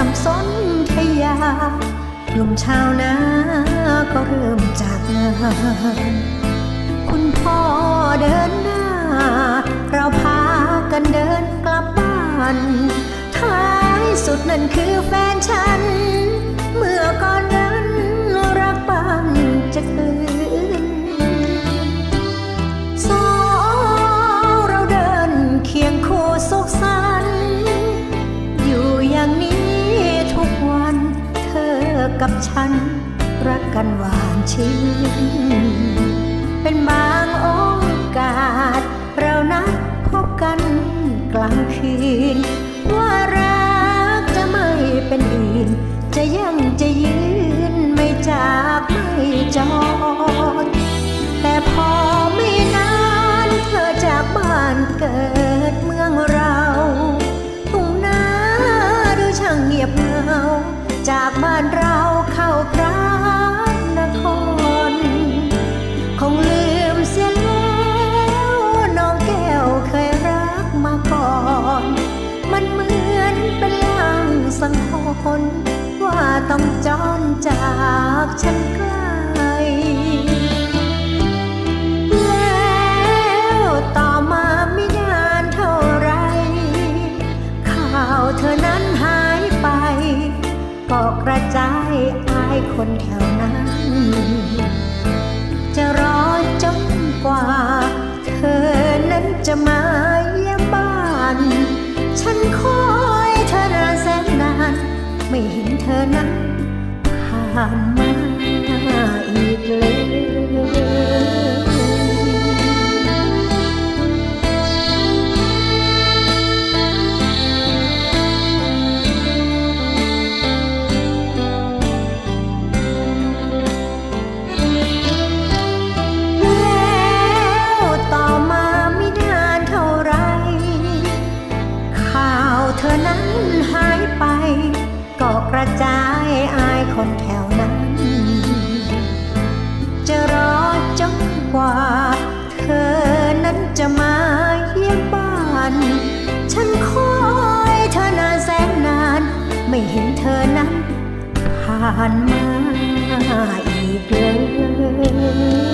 ยำสนทยากลุ่มชาวนาก็เริ่มจากงานคุณพ่อเดินหน้า เราพากันเดินกลับบ้านท้ายสุดนั่นคือแฟนฉัน เมื่อก่อนนั้นรักบ้านจะคืนสองเราเดินเคียงคู่สุขสัน กับฉัน รักกันหวานชื่น เป็นบางโอกาส เรานัดพบกันกลางคืน ว่ารักจะไม่เป็นอื่น จากบ้านเราเข้าพระนคร คงลืมเสียแล้วน้องแก้วเคยรักมาก่อน มันเหมือนเป็นลางสังหรณ์ว่าต้องจอนจากฉันกลา คนแถวนั้น จะรอจนกว่า เธอนั้นจะมาเยี่ยมบ้าน ฉันคอยเธอนานแสนนาน ไม่เห็นเธอนั้นผ่านมาอีกเลย เธอนั้นหายไป ก็กระจายอายคนแถวนั้น จะรอจนกว่า เธอนั้นจะมาเยี่ยมบ้าน ฉันคอยเธอนานแสนนาน ไม่เห็นเธอนั้นผ่านมาอีกเลย